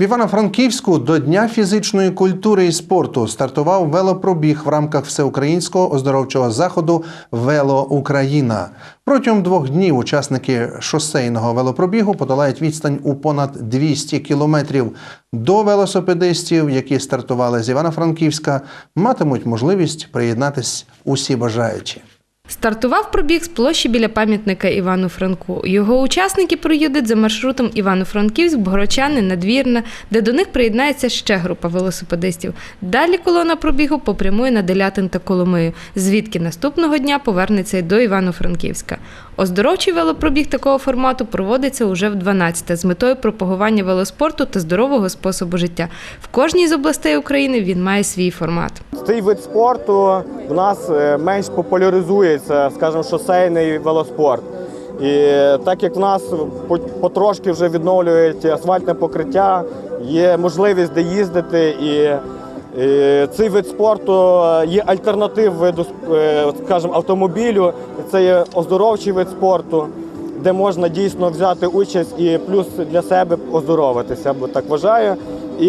В Івано-Франківську до Дня фізичної культури і спорту стартував велопробіг в рамках всеукраїнського оздоровчого заходу Вело Україна. Протягом двох днів учасники шосейного велопробігу подолають відстань у понад 200 кілометрів. До велосипедистів, які стартували з Івано-Франківська, матимуть можливість приєднатись усі бажаючі. Стартував пробіг з площі біля пам'ятника Івану Франку. Його учасники проїдуть за маршрутом Івано-Франківськ, Богородчани, Надвірна, де до них приєднається ще група велосипедистів. Далі колона пробігу попрямує на Делятин та Коломию, звідки наступного дня повернеться й до Івано-Франківська. Оздоровчий велопробіг такого формату проводиться уже в 12-те з метою пропагування велоспорту та здорового способу життя. В кожній з областей України він має свій формат. Цей вид спорту в нас е, менш популяризується, скажімо, шосейний велоспорт. І так як в нас потрошки вже відновлюють асфальтне покриття, є можливість де їздити, і, і цей вид спорту є альтернатив виду, е, скажімо, автомобілю. Це є оздоровчий вид спорту, де можна дійсно взяти участь і плюс для себе оздоровитися, бо так вважаю. І,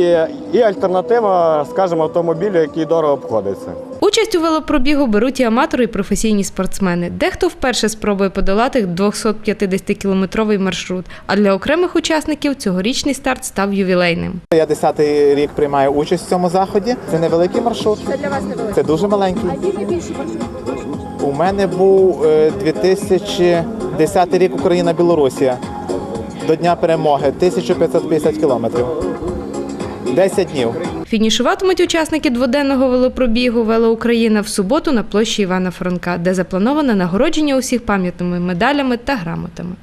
і альтернатива, скажімо, автомобілю, який дорого обходиться. Участь у велопробігу беруть і аматори, і професійні спортсмени. Дехто вперше спробує подолати 250-кілометровий маршрут. А для окремих учасників цьогорічний старт став ювілейним. Я десятий рік приймаю участь в цьому заході. Це невеликий маршрут. Це для вас невелике. Це дуже маленький. А який найбільший маршрут? У мене був е, 2010 рік Україна Білорусія. До Дня перемоги 1550 кілометрів. 10 днів. Фінішуватимуть учасники дводенного велопробігу Вело Україна в суботу на площі Івана Франка, де заплановане нагородження усіх пам'ятними медалями та грамотами.